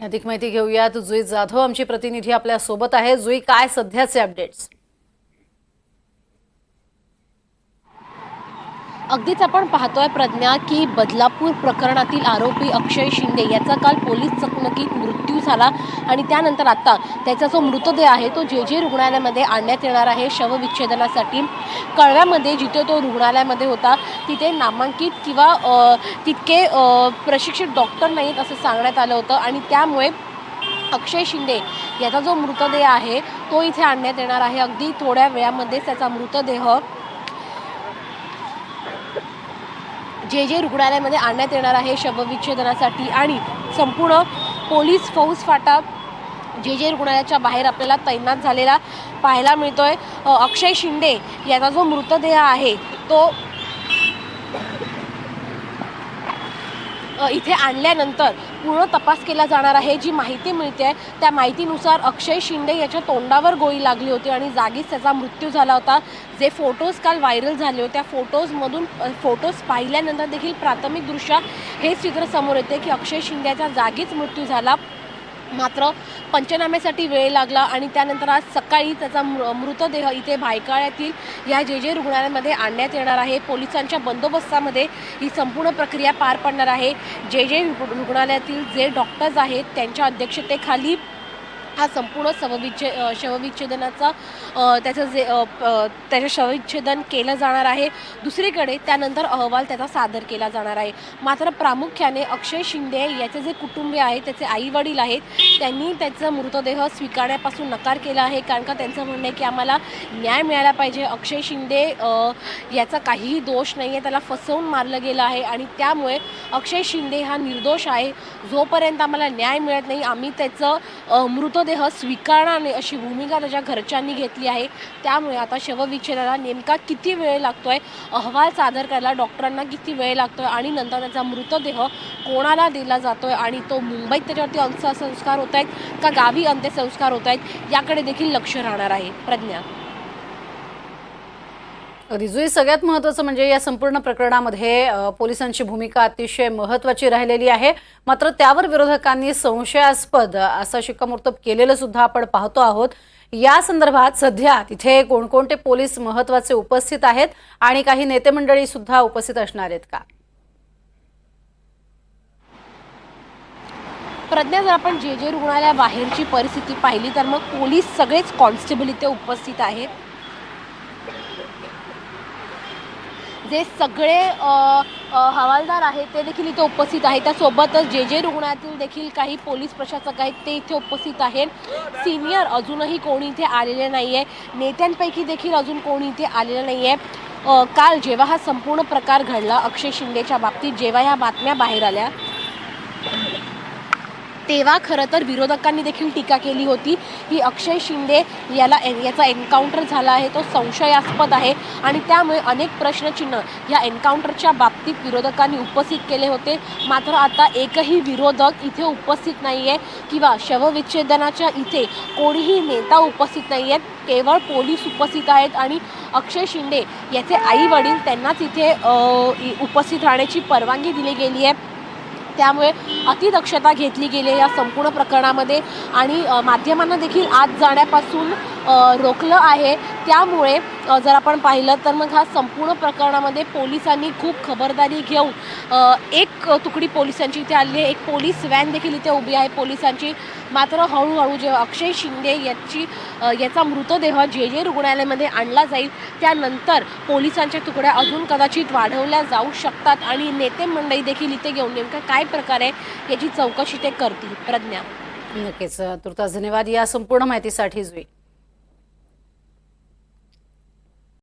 अधिक माहिती घेऊयात. जुई जाधव आमची प्रतिनिधी आपल्यासोबत आहे जुई काय सध्याचे अपडेट्स अगदीच आपण पाहतोय प्रज्ञा की बदलापूर प्रकरणातील आरोपी अक्षय शिंदे याचा काल पोलीस चकमकीत मृत्यू झाला आणि त्यानंतर आता त्याचा जो मृतदेह आहे तो जे जे रुग्णालयामध्ये आणण्यात येणार आहे शवविच्छेदनासाठी. कळव्यामध्ये जिथे तो रुग्णालयामध्ये होता तिथे नामांकित किंवा तितके प्रशिक्षित डॉक्टर नाहीत असं सांगण्यात आलं होतं आणि त्यामुळे अक्षय शिंदे याचा जो मृतदेह आहे तो इथे आणण्यात येणार आहे. अगदी थोड्या वेळामध्येच त्याचा मृतदेह जे जे रुग्णालयामध्ये आणण्यात येणार आहे शवविच्छेदनासाठी आणि संपूर्ण पोलीस फौज फाटा जे जे रुग्णालयाच्या बाहेर आपल्याला तैनात झालेला पाहायला मिळतोय. आहे अक्षय शिंदे याचा जो मृतदेह आहे तो इथे आणल्यानंतर पूर्ण तपास केला जाणार आहे जी माहिती मिळते त्या माहितीनुसार अक्षय शिंदे याच्या तोंडावर गोळी लागली होती आणि जागीच त्याचा मृत्यू झाला होता. जे फोटोज काल व्हायरल झाले होते त्या फोटोजमधून फोटोज पाहिल्यानंतर देखील प्राथमिकदृष्ट्या हेच चित्र समोर येते की अक्षय शिंदेचा जागीच मृत्यू झाला. मात्र पंचनाम्यासाठी वेळ लागला आणि त्यानंतर आज सकाळी त्याचा मृ मृतदेह इथे भायकाळ्यातील या जे जे रुग्णालयामध्ये आणण्यात येणार आहे. पोलिसांच्या बंदोबस्तामध्ये ही संपूर्ण प्रक्रिया पार पडणार आहे. जे जे रुग्णालयातील जे डॉक्टर्स आहेत त्यांच्या अध्यक्षतेखाली हा संपूर्ण शवविच्छे शवविच्छेदनाचा त्याचं जे त्याचं शवविच्छेदन केलं जाणार आहे. दुसरीकडे त्यानंतर अहवाल त्याचा सादर केला जाणार आहे. मात्र प्रामुख्याने अक्षय शिंदे याचे जे कुटुंबीय आहेत त्याचे आई वडील आहेत त्यांनी त्याचा मृतदेह स्वीकारण्यापासून नकार केला आहे. कारण का त्यांचं म्हणणं आहे की आम्हाला न्याय मिळाला पाहिजे. अक्षय शिंदे याचा काहीही दोष नाही आहे त्याला फसवून मारलं गेलं आहे आणि त्यामुळे अक्षय शिंदे हा निर्दोष आहे. जोपर्यंत आम्हाला न्याय मिळत नाही आम्ही त्याचं मृतदेह मृतदेह स्वीकारणार नाही अशी भूमिका त्याच्या घरच्यांनी घेतली आहे. त्यामुळे आता शवविच्छेदनाला नेमका किती वेळ लागतोय? अहवाल सादर करायला डॉक्टरांना किती वेळ लागतोय? आणि नंतर त्याचा मृतदेह कोणाला दिला जातोय? आणि तो मुंबईत त्याच्यावरती अंत्यसंस्कार होत आहेत का? गावी अंत्यसंस्कार होत आहेत? याकडे देखील लक्ष राहणार आहे. प्रज्ञा. अगदी. जुई सगळ्यात महत्त्वाचं म्हणजे या संपूर्ण प्रकरणामध्ये पोलिसांची भूमिका अतिशय महत्त्वाची राहिलेली आहे. मात्र त्यावर विरोधकांनी संशयास्पद असं शिक्कामोर्तब केलेलं सुद्धा आपण पाहतो आहोत. या संदर्भात सध्या तिथे कोणकोणते पोलीस महत्त्वाचे उपस्थित आहेत आणि काही नेते मंडळी सुद्धा उपस्थित असणार आहेत का? प्रज्ञा जर आपण जे जे रुग्णालया बाहेरची परिस्थिती पाहिली तर मग पोलीस सगळेच कॉन्स्टेबल इथे उपस्थित आहेत. जे सगळे हवालदार आहेत ते देखील इथे उपस्थित आहेत. त्यासोबतच जे जे रुग्णातील देखील काही पोलीस प्रशासक आहेत ते इथे उपस्थित आहेत. सिनियर अजूनही कोणी इथे आलेले नाही आहे नेत्यांपैकी देखील अजून कोणी इथे आलेलं नाही आहे काल जेव्हा हा संपूर्ण प्रकार घडला अक्षय शिंदेच्या बाबतीत जेव्हा ह्या बातम्या बाहेर आल्या तेव्हा खरं तर विरोधकांनी देखील टीका केली होती की अक्षय शिंदे याला एन याचा एन्काउंटर झाला आहे तो संशयास्पद आहे. आणि त्यामुळे अनेक प्रश्नचिन्ह या एन्काउंटरच्या बाबतीत विरोधकांनी उपस्थित केले होते. मात्र आता एकही विरोधक इथे उपस्थित नाही आहे किंवा शवविच्छेदनाच्या इथे कोणीही नेता उपस्थित नाही आहेत केवळ पोलीस उपस्थित आहेत आणि अक्षय शिंदे याचे आई वडील त्यांनाच इथे इ- उपस्थित राहण्याची परवानगी दिली गेली आहे त्यामुळे अतिदक्षता घेतली गेली आहे या संपूर्ण प्रकरणामध्ये. आणि माध्यमांना देखील आत जाण्यापासून रोखलं आहे. त्यामुळे जर आपण पाहिलं तर मग हा संपूर्ण प्रकरणामध्ये पोलिसांनी खूप खबरदारी घेऊन एक तुकडी पोलिसांची इथे आली आहे. एक पोलीस व्हॅन देखील इथे उभी आहे पोलिसांची. मात्र हळूहळू जेव्हा अक्षय शिंदे याची याचा मृतदेह जे जे रुग्णालयामध्ये आणला जाईल त्यानंतर पोलिसांच्या तुकड्या अजून कदाचित वाढवल्या जाऊ शकतात आणि नेते मंडळी देखील इथे घेऊन नेमका काय प्रकार आहे याची चौकशी ते करतील. प्रज्ञा. नक्कीच. तुर्तास धन्यवाद. या संपूर्ण माहितीसाठी जुई.